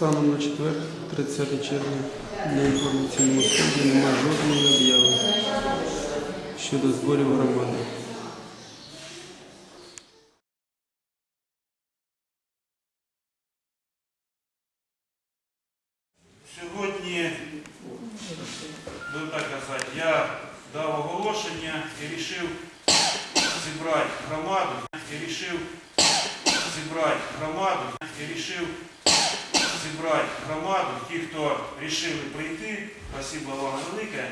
Станом на четвер, 30 червня, на інформаційному стенді немає жодної обяви щодо зборів громади. Сьогодні, будемо так казати, я дав оголошення і вирішив зібрати громаду, і вирішив зібрати громаду, і вирішив зібрати громаду, ті, хто вирішили прийти, спасибо вам велике.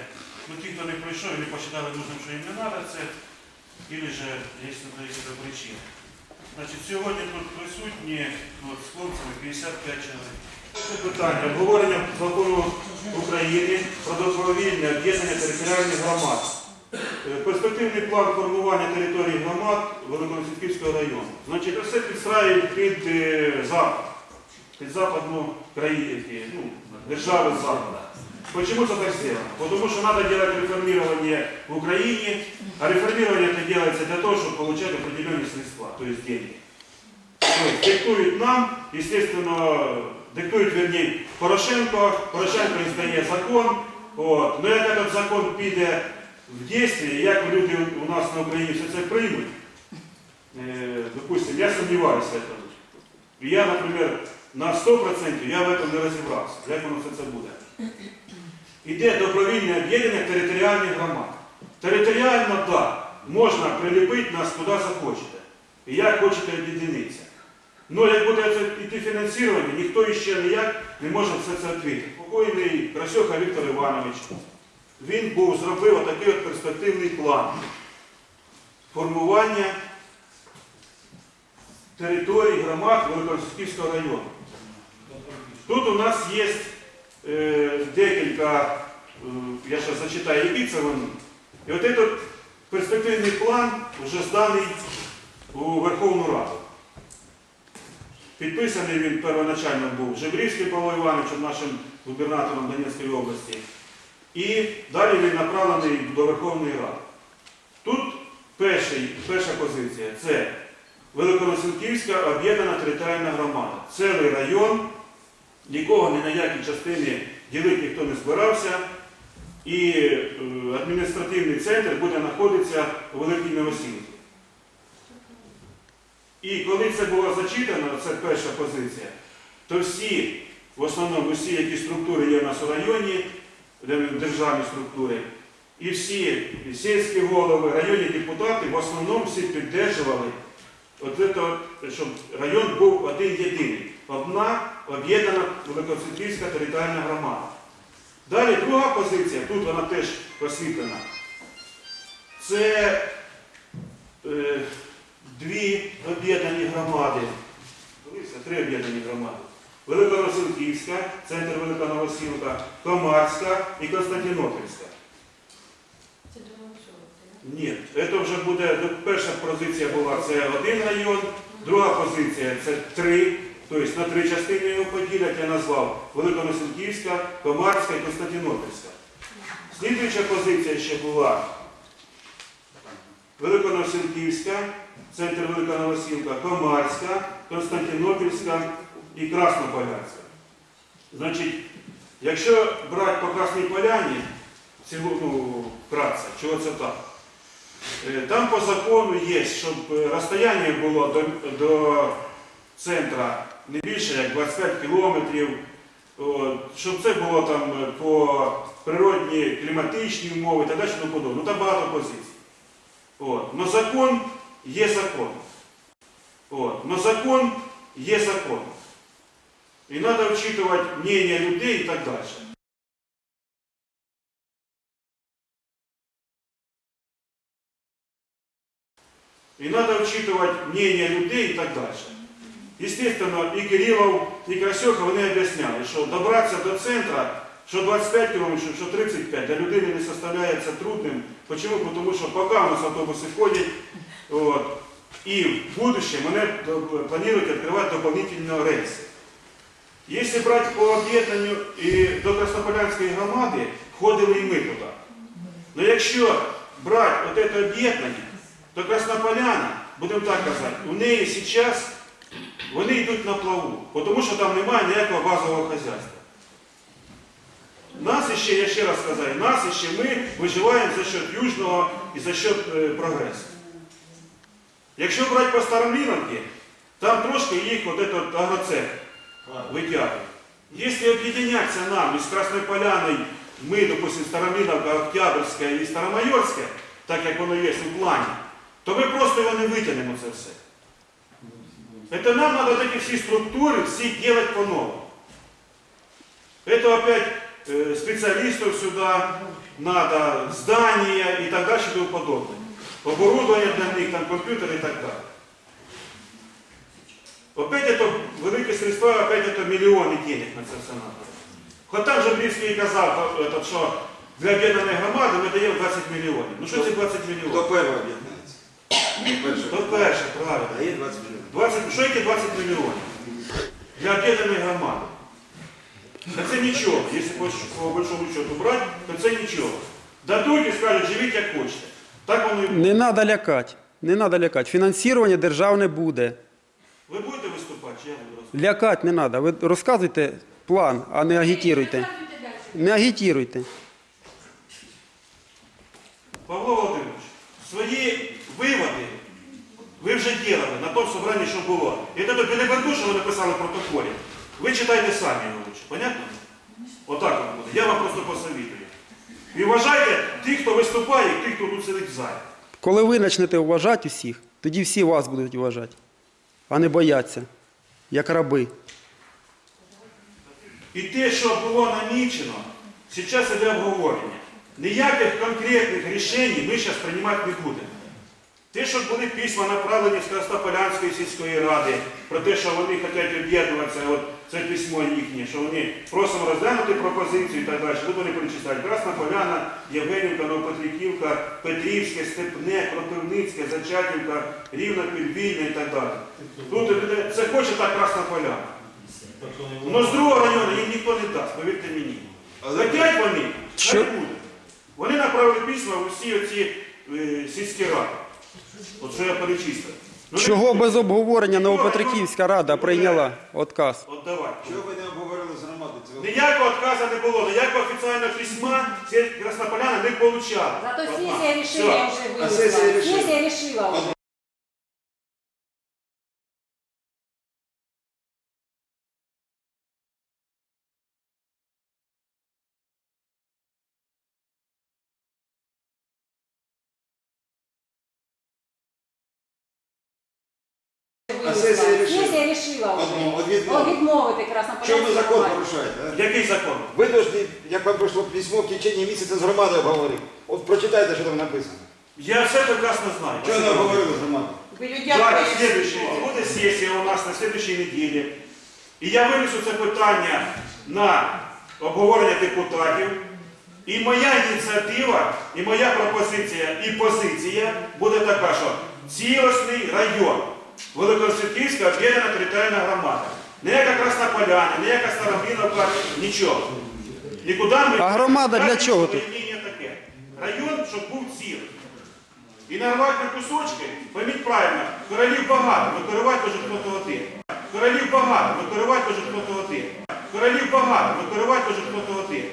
Ну, ті, хто не прийшов і не посчитали нужним, що їм не треба це, або ж є на причини. Значить, сьогодні тут присутні от, з хлопцями 55 чоловік. Це питання обговорення закону України про добровільне об'єднання територіальних громад. Е, Перспективний план формування території громад Великоносівського району. Значить, все підстраюють під е, під западну країну, ну, держави Запада. Почему это так сделано? Потому что надо делать реформирование в Украине, а реформирование это делается для того, чтобы получать определенные средства, то есть деньги. То есть диктует нам, естественно, диктует, вернее, Порошенко, Порошенко издає закон, от. но як этот закон піде в дійстві, як люди у нас на Україні все це приймуть, е, допустим, я сумніваюся в этом. Я, наприклад, на 100% я в этом не розібрався, як воно все це буде. Іде добровільне об'єднання територіальних громад. Територіально, так, можна приліпити нас куди захочете. І як хочете об'єднатися. Ну, як буде це йти фінансування, ніхто іще ніяк не може все це відповідати. Покойний Красьоха Віктор Іванович, він був, зробив отакий от перспективний план формування територій громад Великосільського району. Тут у нас є е, декілька, е, я зараз зачитаю, які це вони. І от цей перспективний план вже зданий у Верховну Раду. Підписаний він первоначально був Жебрівським Павло Івановичем, нашим губернатором Донецької області. І далі він направлений до Верховної Ради. Тут перший, перша позиція це Великоносилківська об'єднана територіальна громада. Цілий район, нікого ні на якій частині ділити ніхто не збирався. І е, адміністративний центр буде знаходитися у Великій Новосілці. І коли це було зачитано, це перша позиція, то всі, в основному всі, які структури є в нас у районі, державні структури, і всі сільські голови, районні депутати в основному всі підтримували, от це, щоб район був один єдиний. Одна об'єднана Великоцентрівська територіальна громада. Далі друга позиція, тут вона теж освітлена. Це е, дві об'єднані громади. Три об'єднані громади. Великоносилківська, центр Велика Новосілка, Комарська і Константинопольська. Ні, це вже буде, перша позиція була це один район, друга позиція це три, тобто на три частини його поділять, я назвав Великоносилківська, Комарська і Константинопольська. Слідуюча позиція ще була Великоносилківська, центр Велика Новосілка, Комарська, Константинопольська і Краснополянська. Значить, якщо брати по Красній Поляні, цілу, ну, вкратце, чого це так? Е, Там по закону є, щоб е, розстояння було до, до центра не більше як 25 кілометрів, щоб це було там е, по природні кліматичні умови так далі, подобне. Ну там багато позицій. От. Но закон є закон. От. Но закон є закон. І треба вчитувати мнення людей і так далі. И надо учитывать мнение людей и так дальше. Естественно, и Кириллов, и Красьоха вони об'ясняли, що добратися до центра, що 25 кілометрів, що 35, для людини не составляється трудним. Почему? Тому що поки у нас автобуси ходять, от, і в будущем вони до- планують відкривати дополнительні рейси. Якщо брати по об'єднанню і до Краснополянської громади, входили і ми туди. Но якщо брати от це об'єднання, то Краснополяна, будемо так казати, у неї зараз вони йдуть на плаву, тому що там немає ніякого базового хазяйства. Нас іще, я ще раз сказаю, нас іще ми виживаємо за счет южного і за счет е, прогресу. Якщо брати по Старомліновці, там трошки їх от этот агроцех витягує. Якщо об'єднятися нам із Красною Поляною, ми, допустим, Старомліновка, Октябрьська і Старомайорська, так як воно є у плані, то ми просто його не витягнемо це все. Это нам надо вот эти все структуры все делать по-новому. Это опять э, специалистов сюда надо, здания и так дальше и тому подобное. Оборудование для них, там компьютеры и так далее. Опять это великие средства, опять это миллионы денег на це все надо. Хоч там же Блівський казав, то- этот, що для об'єднаної громади ми даємо 20 мільйонів. Ну що це 20 Хто мільйонів? перший об'єднається? Перший. То перше, правильно. А є 20 мільйонів. 20, що яке 20 мільйонів? Для об'єднаної громади. Та це нічого. Якщо по, по большому счету брати, то це нічого. Дадуть і скажуть, живіть як хочете. Так воно і буде. Не треба лякати. Не треба лякати. Фінансування державне буде. Ви будете виступати, чи я буду розповідати? Лякати не треба. Ви розказуйте план, а не агітіруйте. Не агітіруйте. Павло Володимирович, свої виводи ви вже ділили на тому собранні, що було. І це переверну, що ви написали в протоколі. Ви читайте самі його лучше. Понятно? Отак от буде. Я вам просто посовітую. І вважайте тих, хто виступає, і тих, хто тут сидить в залі. Коли ви почнете вважати усіх, тоді всі вас будуть вважати, а не бояться, як раби. І те, що було намічено, зараз іде обговорення. Ніяких конкретних рішень ми зараз приймати не будемо. Те, що були письма направлені з Крастополянської сільської ради про те, що вони хочуть об'єднуватися, от це письмо їхнє, що вони просимо розглянути пропозицію і так далі. Тут вони перечисляють Красна Поляна, Євгенівка, Новопетриківка, Петрівське, Степне, Кропивницьке, Зачатівка, Рівна, Підвільне і так далі. Тут е, це хоче так Красна Поляна. Ну з другого району їм ніхто не дасть, повірте мені. Хотять вони, хай буде. Вони направили письма в усі оці е, сільські ради. От що я перечислив. Ну, Чого без обговорення Новопетриківська рада прийняла отказ? От давай. Чого ви не обговорили з громадою? цього? Ніякого отказу не було, ніякого офіційного письма ці краснополяни не отримали. Зато сесія сессия вже решила Сесія рішила А А сесія рішила? Сесія рішила вже. Одну, О, відмовити. відмовити Чому ви закон громаді. порушаєте? а? Який закон? Ви повинні, як вам прийшло письмо, в течение місяця з громадою обговорив. От прочитайте, що там написано. Я все прекрасно знаю. Чого не обговорили з громадою? Людям Далі, слідуючий, буде сесія у нас на слідуючій неділі. І я винесу це питання на обговорення депутатів. І моя ініціатива, і моя пропозиція, і позиція буде така, що цілісний район Великосвітлівська об'єднана територіальна громада. Ніяка Красна Поляна, ніяка Старобіновка, нічого. Нікуди ми... А громада для чого тут? таке. Район, щоб був цілий. І нарвати на кусочки, пойміть правильно, королів багато, але керувати може хто-то один. Королів багато, але керувати може хто-то один. Королів багато, але керувати може хто-то один.